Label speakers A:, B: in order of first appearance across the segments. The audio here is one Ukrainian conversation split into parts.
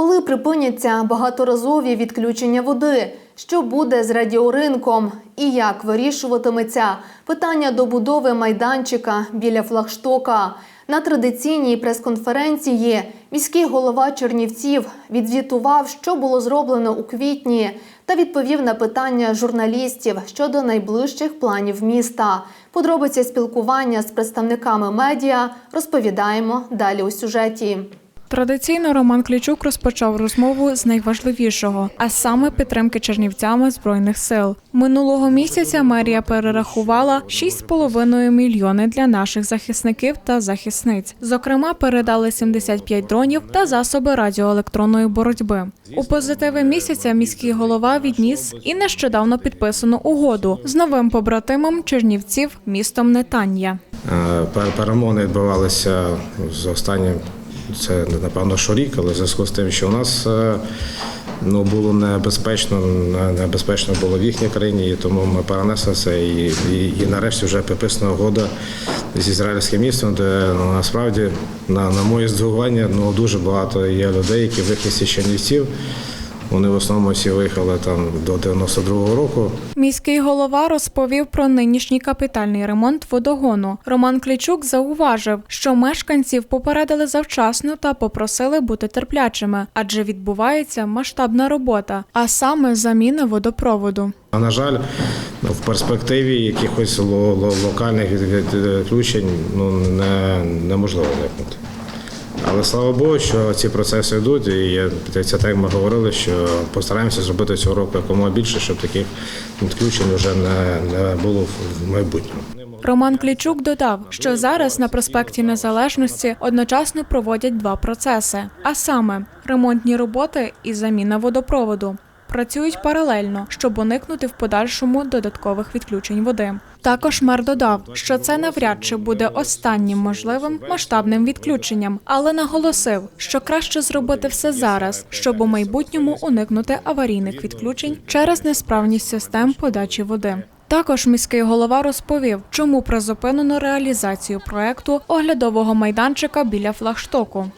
A: Коли припиняться багаторазові відключення води? Що буде з радіоринком? І як вирішуватиметься питання добудови майданчика біля флагштока? На традиційній прес-конференції міський голова Чернівців відзвітував, що було зроблено у квітні, та відповів на питання журналістів щодо найближчих планів міста. Подробиці спілкування з представниками медіа розповідаємо далі у сюжеті.
B: Традиційно Роман Клічук розпочав розмову з найважливішого, а саме підтримки чернівцями збройних сил. Минулого місяця мерія перерахувала 6,5 мільйони для наших захисників та захисниць. Зокрема, передали 75 дронів та засоби радіоелектронної боротьби. У позитиви місяця міський голова відніс і нещодавно підписану угоду з новим побратимом Чернівців містом Нетанія.
C: Е, пер- Перемовини відбувалися з останнім, це напевно що рік, але в зв'язку з тим, що у нас е, ну, було небезпечно, небезпечно було в їхній країні, і тому ми перенесли це. І, і, і нарешті вже підписана угода з ізраїльським містом, де ну, насправді, на, на моє здивування, ну, дуже багато є людей, які виїхали з Чернівців. Вони в основному всі виїхали там до 92-го року.
B: Міський голова розповів про нинішній капітальний ремонт водогону. Роман Клічук зауважив, що мешканців попередили завчасно та попросили бути терплячими, адже відбувається масштабна робота, а саме заміна водопроводу.
C: А на жаль, ну, в перспективі якихось ло- ло- локальних від- від- відключень ну, не, неможливо уникнути. Але слава Богу, що ці процеси йдуть, і це так ми говорили, що постараємося зробити цього року якомога більше, щоб таких відключень вже не, не було в майбутньому.
B: Роман Клічук додав, що зараз на проспекті Незалежності одночасно проводять два процеси: а саме ремонтні роботи і заміна водопроводу. Працюють паралельно, щоб уникнути в подальшому додаткових відключень води. Також мер додав, що це навряд чи буде останнім можливим масштабним відключенням, але наголосив, що краще зробити все зараз, щоб у майбутньому уникнути аварійних відключень через несправність систем подачі води. Також міський голова розповів, чому призупинено реалізацію проекту оглядового майданчика біля флагштоку.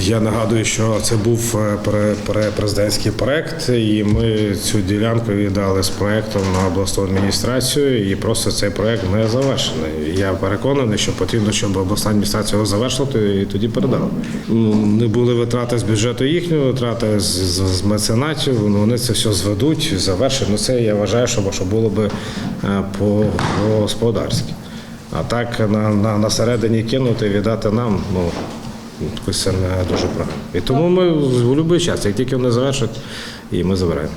C: Я нагадую, що це був е, пре- пре- президентський проект, і ми цю ділянку віддали з проектом на обласну адміністрацію, і просто цей проект не завершений. Я переконаний, що потрібно, щоб обласна адміністрація його завершила, і тоді передала. Ну, Не були витрати з бюджету їхнього, витрати з, з, з меценатів. Ну, вони це все зведуть, завершать. Ну це я вважаю, що, що було би е, по, по-господарськи. А так на, на, на середині кинути віддати нам, ну. Якось це не дуже правильно. І тому ми в будь-який час, як тільки вони завершать, і ми забираємо.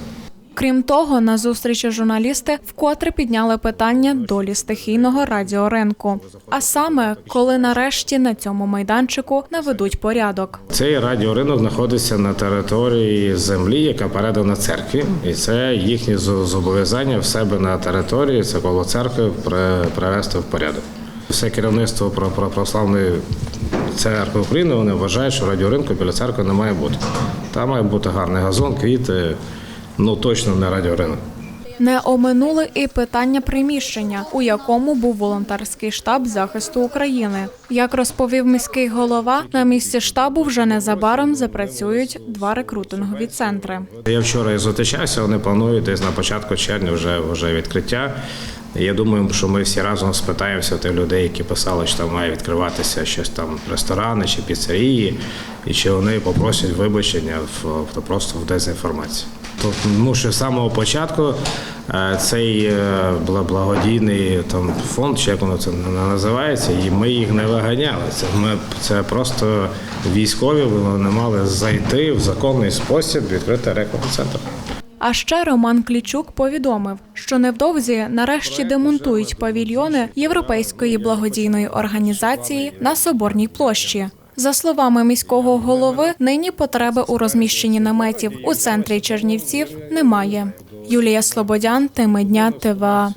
B: Крім того, на зустрічі журналісти вкотре підняли питання долі стихійного радіоринку. А саме, коли нарешті на цьому майданчику наведуть порядок.
C: Цей радіоринок знаходиться на території землі, яка передана церкві, і це їхнє зобов'язання в себе на території, це коло церкви при- привести в порядок. Все керівництво православної церкви України вони вважають, що радіоринку біля церкви не має бути. Там має бути гарний газон, квіти, ну точно не радіоринок.
B: Не оминули і питання приміщення, у якому був волонтерський штаб захисту України. Як розповів міський голова, на місці штабу вже незабаром запрацюють два рекрутингові центри.
C: Я вчора і зустрічався, вони планують десь на початку червня вже, вже відкриття. Я думаю, що ми всі разом спитаємося тих людей, які писали, що там має відкриватися щось там ресторани чи піцерії, і чи вони попросять вибачення в, просто в дезінформації. Тобто, що з самого початку е, цей е, благодійний там фонд, чи як воно це називається, і ми їх не виганяли. Це ми це просто військові вони мали зайти в законний спосіб відкрити рекламний центр.
B: А ще Роман Клічук повідомив, що невдовзі нарешті демонтують павільйони Європейської благодійної організації на Соборній площі. За словами міського голови, нині потреби у розміщенні наметів у центрі Чернівців немає. Юлія Слободян, теми дня ТВА.